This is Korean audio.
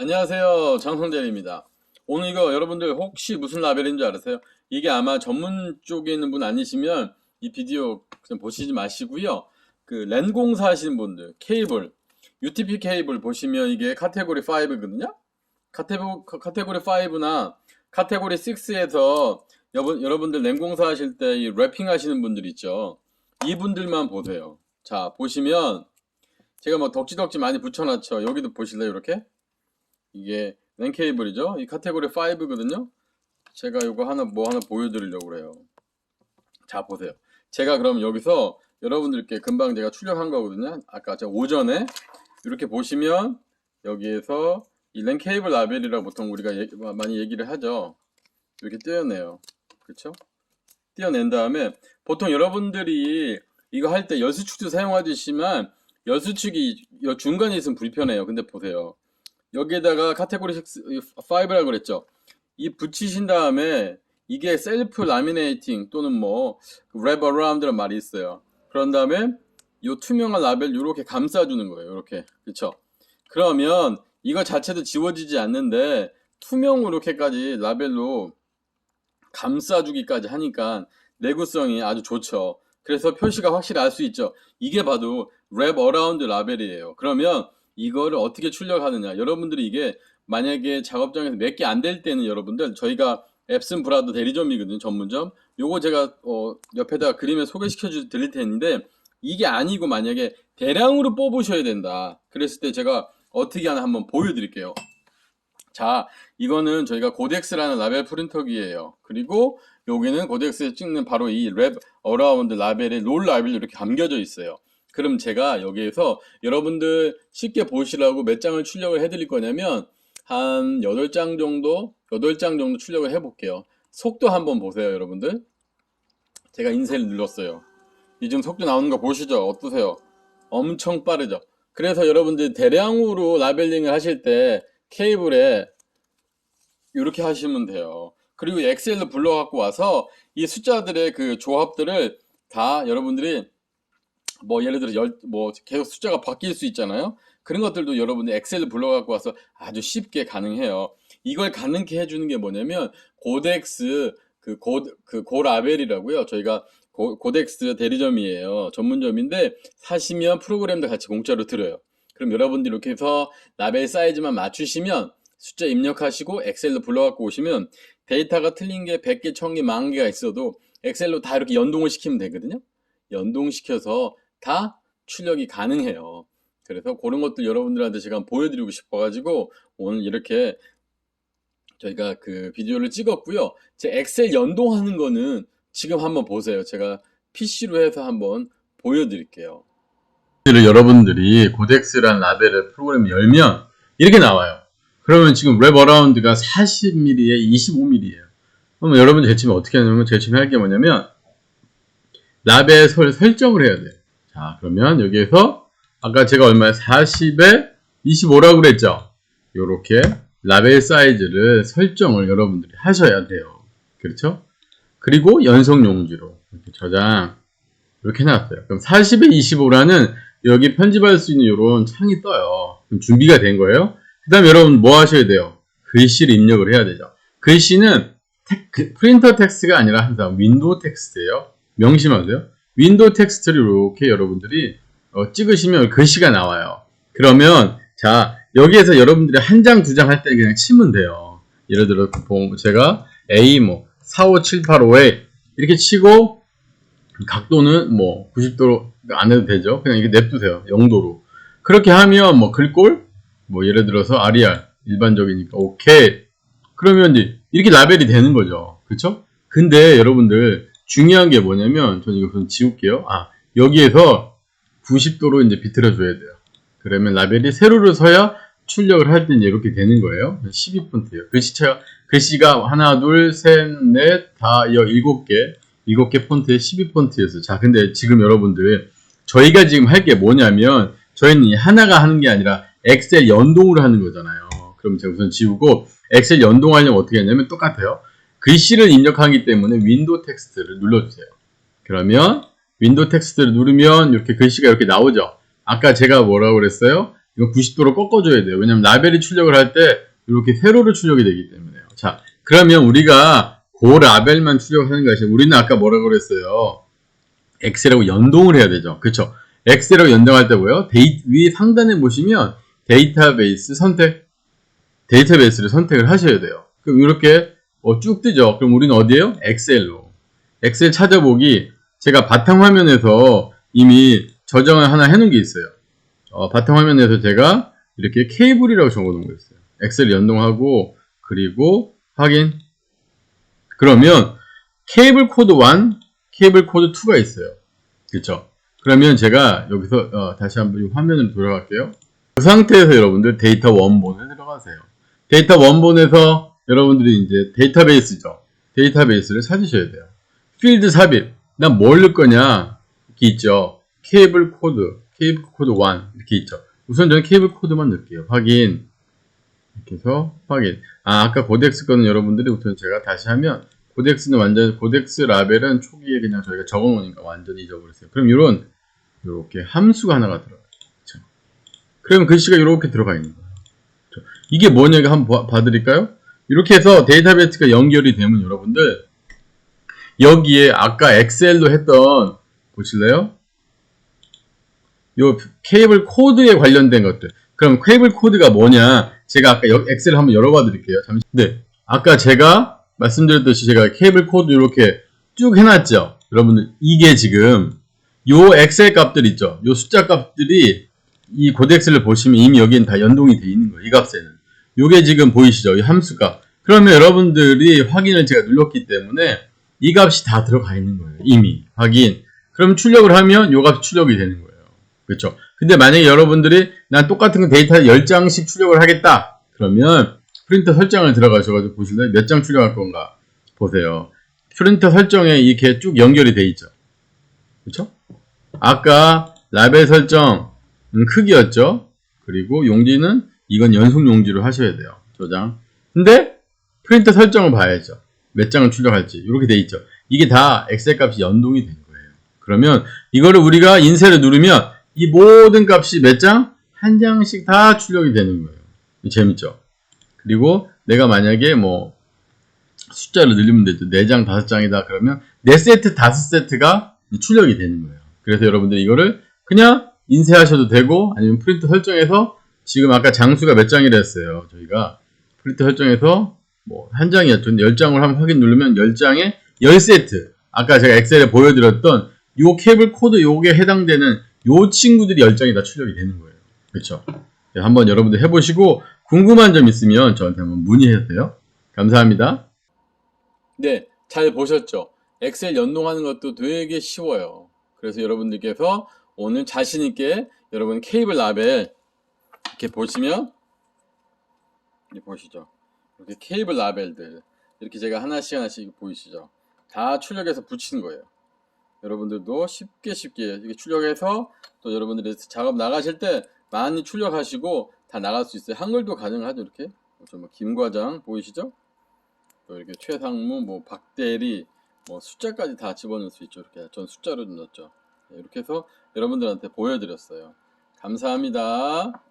안녕하세요. 장성재입니다. 오늘 이거 여러분들 혹시 무슨 라벨인 줄 알았어요? 이게 아마 전문 쪽에 있는 분 아니시면 이 비디오 그냥 보시지 마시고요. 그 랜공사 하시는 분들, 케이블, UTP 케이블 보시면 이게 카테고리 5거든요? 카테고, 카테고리 5나 카테고리 6에서 여러분, 여러분들 랜공사 하실 때 이 랩핑 하시는 분들 있죠? 이분들만 보세요. 자, 보시면 제가 뭐 덕지덕지 많이 붙여놨죠. 여기도 보실래요, 이렇게? 이게 랜 케이블이죠. 이 카테고리 5거든요. 제가 이거 하나 뭐 하나 보여드리려고 그래요. 자 보세요. 제가 그럼 여기서 여러분들께 금방 제가 출력한 거거든요. 아까 제가 오전에 이렇게 보시면 여기에서 이 랜 케이블 라벨이라고 보통 우리가 얘기- 많이 얘기를 하죠. 이렇게 떼어내요. 그렇죠? 떼어낸 다음에 보통 여러분들이 이거 할때 여수축도 사용하듯이만 여수축이 여 중간에 있으면 불편해요. 근데 보세요. 여기에다가 카테고리 6, 5라고 그랬죠. 이 붙이신 다음에 이게 셀프 라미네이팅 또는 뭐 랩 어라운드란 말이 있어요. 그런 다음에 이 투명한 라벨 이렇게 감싸주는 거예요. 이렇게 그렇죠. 그러면 이거 자체도 지워지지 않는데 투명으로 이렇게까지 라벨로 감싸주기까지 하니까 내구성이 아주 좋죠. 그래서 표시가 확실히 알 수 있죠. 이게 봐도 랩 어라운드 라벨이에요. 그러면 이거를 어떻게 출력하느냐. 여러분들이 이게 만약에 작업장에서 몇 개 안 될 때는 여러분들 저희가 앱슨 브라더 대리점이거든요. 전문점. 요거 제가 어, 옆에다가 그림에 소개시켜 주 드릴 텐데 이게 아니고 만약에 대량으로 뽑으셔야 된다. 그랬을 때 제가 어떻게 하나 한번 보여드릴게요. 자, 이거는 저희가 고덱스라는 라벨 프린터기예요. 그리고 여기는 고덱스에 찍는 바로 이 랩 어라운드 라벨에 롤 라벨이 이렇게 감겨져 있어요. 그럼 제가 여기에서 여러분들 쉽게 보시라고 몇 장을 출력을 해드릴 거냐면 한 8장 정도, 8장 정도 출력을 해볼게요. 속도 한번 보세요, 여러분들. 제가 인쇄를 눌렀어요. 이 지금 속도 나오는 거 보시죠? 어떠세요? 엄청 빠르죠? 그래서 여러분들 대량으로 라벨링을 하실 때 케이블에 이렇게 하시면 돼요. 그리고 엑셀로 불러갖고 와서 이 숫자들의 그 조합들을 다 여러분들이 뭐 예를 들어 열, 뭐 계속 숫자가 바뀔 수 있잖아요. 그런 것들도 여러분들 엑셀로 불러갖고 와서 아주 쉽게 가능해요. 이걸 가능케 해주는 게 뭐냐면 고덱스 그 고 그 고라벨이라고요. 저희가 고, 고덱스 대리점이에요. 전문점인데 사시면 프로그램도 같이 공짜로 들어요. 그럼 여러분들 이렇게 해서 라벨 사이즈만 맞추시면 숫자 입력하시고 엑셀로 불러갖고 오시면 데이터가 틀린 게 100개, 1000개, 만 개가 있어도 엑셀로 다 이렇게 연동을 시키면 되거든요. 연동시켜서 다 출력이 가능해요. 그래서 그런 것들 여러분들한테 제가 보여드리고 싶어가지고 오늘 이렇게 저희가 그 비디오를 찍었고요. 제 엑셀 연동하는 거는 지금 한번 보세요. 제가 PC로 해서 한번 보여드릴게요. 여러분들이 고덱스란 라벨을 프로그램 열면 이렇게 나와요. 그러면 지금 랩 어라운드가 40mm에 25mm예요. 그러면 여러분들 제침에 어떻게 하냐면 제침에 할 게 뭐냐면 라벨 설, 설정을 해야 돼요. 자, 그러면 여기에서 아까 제가 얼마에 40에 25라고 그랬죠? 요렇게 라벨 사이즈를 설정을 여러분들이 하셔야 돼요. 그렇죠? 그리고 연속 용지로 이렇게 저장 이렇게 해놨어요. 그럼 40에 25라는 여기 편집할 수 있는 이런 창이 떠요. 그럼 준비가 된 거예요. 그 다음에 여러분 뭐 하셔야 돼요? 글씨를 입력을 해야 되죠. 글씨는 텍- 그 프린터 텍스트가 아니라 항상 윈도우 텍스트예요. 명심하세요. 윈도우 텍스트를 이렇게 여러분들이 어, 찍으시면 글씨가 나와요. 그러면 자 여기에서 여러분들이 한 장, 두 장 할 때 그냥 치면 돼요. 예를 들어 뭐 제가 A 뭐 45785에 이렇게 치고 각도는 뭐 90도로 안 해도 되죠. 그냥 이렇게 냅두세요. 0도로. 그렇게 하면 뭐 글꼴 뭐 예를 들어서 RER 일반적이니까 오케이. 그러면 이제 이렇게 라벨이 되는 거죠. 그렇죠? 근데 여러분들 중요한 게 뭐냐면 저는 이거 좀 지울게요. 아 여기에서 90도로 이제 비틀어 줘야 돼요. 그러면 라벨이 세로로 서야 출력을 할 때 이렇게 되는 거예요. 12폰트예요. 글씨체가 글씨가 하나, 둘, 셋, 넷, 다, 여, 일곱 개, 일곱 개 폰트에 12폰트였어요. 자, 근데 지금 여러분들 저희가 지금 할 게 뭐냐면 저희는 하나가 하는 게 아니라 엑셀 연동으로 하는 거잖아요. 그럼 제가 우선 지우고 엑셀 연동하려면 어떻게 하냐면 똑같아요. 글씨를 입력하기 때문에 윈도우 텍스트를 눌러주세요. 그러면 윈도우 텍스트를 누르면 이렇게 글씨가 이렇게 나오죠. 아까 제가 뭐라고 그랬어요? 이거 90도로 꺾어줘야 돼요. 왜냐면 라벨이 출력을 할 때 이렇게 세로로 출력이 되기 때문에요. 자, 그러면 우리가 그 라벨만 출력하는 것이 우리는 아까 뭐라고 그랬어요? 엑셀하고 연동을 해야 되죠. 그쵸? 엑셀하고 연동할 때 뭐예요? 데이, 위 상단에 보시면 데이터베이스 선택, 데이터베이스를 선택을 하셔야 돼요. 그럼 이렇게 어, 쭉 뜨죠. 그럼 우리는 어디에요? 엑셀로. 엑셀 찾아보기 제가 바탕화면에서 이미 저장을 하나 해놓은 게 있어요. 어, 바탕화면에서 제가 이렇게 케이블이라고 적어놓은 거 있어요. 엑셀 연동하고 그리고 확인. 그러면 케이블 코드 1, 케이블 코드 2가 있어요. 그쵸? 그러면 제가 여기서 어, 다시 한번 이 화면으로 돌아갈게요. 그 상태에서 여러분들 데이터 원본에 들어가세요. 데이터 원본에서 여러분들이 이제 데이터베이스죠. 데이터베이스를 찾으셔야 돼요. 필드 삽입. 난 뭘 넣을 거냐? 이렇게 있죠. 케이블 코드, 케이블 코드 1 이렇게 있죠. 우선 저는 케이블 코드만 넣을게요. 확인. 이렇게 해서 확인. 아, 아까 고덱스 거는 여러분들이 우선 제가 다시 하면 고덱스는 완전 고덱스 라벨은 초기에 그냥 저희가 적어 놓으니까 완전히 잊어버렸어요. 그럼 이런 이렇게 함수가 하나가 들어가요. 그러면 글씨가 이렇게 들어가 있는 거예요. 그쵸? 이게 뭐냐 고 한번 봐- 봐드릴까요? 이렇게 해서 데이터베이스가 연결이 되면 여러분들 여기에 아까 엑셀로 했던 보실래요? 요 케이블 코드에 관련된 것들. 그럼 케이블 코드가 뭐냐? 제가 아까 여- 엑셀을 한번 열어봐 드릴게요. 잠시. 네. 아까 제가 말씀드렸듯이 제가 케이블 코드 이렇게 쭉 해놨죠. 여러분들 이게 지금 요 엑셀 값들 있죠. 요 숫자 값들이 이 고덱스를 보시면 이미 여기엔 다 연동이 돼 있는 거예요. 이 값에는. 요게 지금 보이시죠? 이 함수가. 그러면 여러분들이 확인을 제가 눌렀기 때문에 이 값이 다 들어가 있는 거예요. 이미. 확인. 그럼 출력을 하면 요 값이 출력이 되는 거예요. 그렇죠? 근데 만약에 여러분들이 난 똑같은 거 데이터 10장씩 출력을 하겠다. 그러면 프린터 설정을 들어가셔가지고 보실래요? 몇 장 출력할 건가? 보세요. 프린터 설정에 이렇게 쭉 연결이 돼 있죠. 그렇죠? 아까 라벨 설정 은 크기였죠. 그리고 용지는 이건 연속 용지로 하셔야 돼요. 저장. 근데 프린터 설정을 봐야죠. 몇 장을 출력할지 이렇게 돼 있죠. 이게 다 엑셀 값이 연동이 된 거예요. 그러면 이거를 우리가 인쇄를 누르면 이 모든 값이 몇 장? 한 장씩 다 출력이 되는 거예요. 재밌죠? 그리고 내가 만약에 뭐 숫자를 늘리면 되죠. 4장, 5장이다. 그러면 4세트, 5세트가 출력이 되는 거예요. 그래서 여러분들 이거를 그냥 인쇄하셔도 되고 아니면 프린트 설정해서 지금 아까 장수가 몇 장이라 했어요. 저희가 프린트 설정해서 뭐 한 장이었죠. 10장을 한번 확인 누르면 10장에 10세트. 아까 제가 엑셀에 보여드렸던 요 케이블 코드 요게 해당되는 요 친구들이 10장이 다 출력이 되는 거예요. 그렇죠? 한번 여러분들 해보시고 궁금한 점 있으면 저한테 한번 문의해주세요. 감사합니다. 네, 잘 보셨죠? 엑셀 연동하는 것도 되게 쉬워요. 그래서 여러분들께서 오늘 자신있게 여러분 케이블 라벨 이렇게 보시면 이렇게 보시죠. 이렇게 케이블 라벨들 이렇게 제가 하나씩 하나씩 보이시죠? 다 출력해서 붙이는 거예요. 여러분들도 쉽게 쉽게 이렇게 출력해서 또 여러분들이 작업 나가실 때 많이 출력하시고 다 나갈 수 있어요. 한글도 가능하죠. 이렇게 뭐 김과장 보이시죠? 또 이렇게 최상무, 뭐 박대리, 뭐 숫자까지 다 집어넣을 수 있죠. 이렇게 전 숫자로 넣었죠. 네, 이렇게 해서 여러분들한테 보여드렸어요. 감사합니다.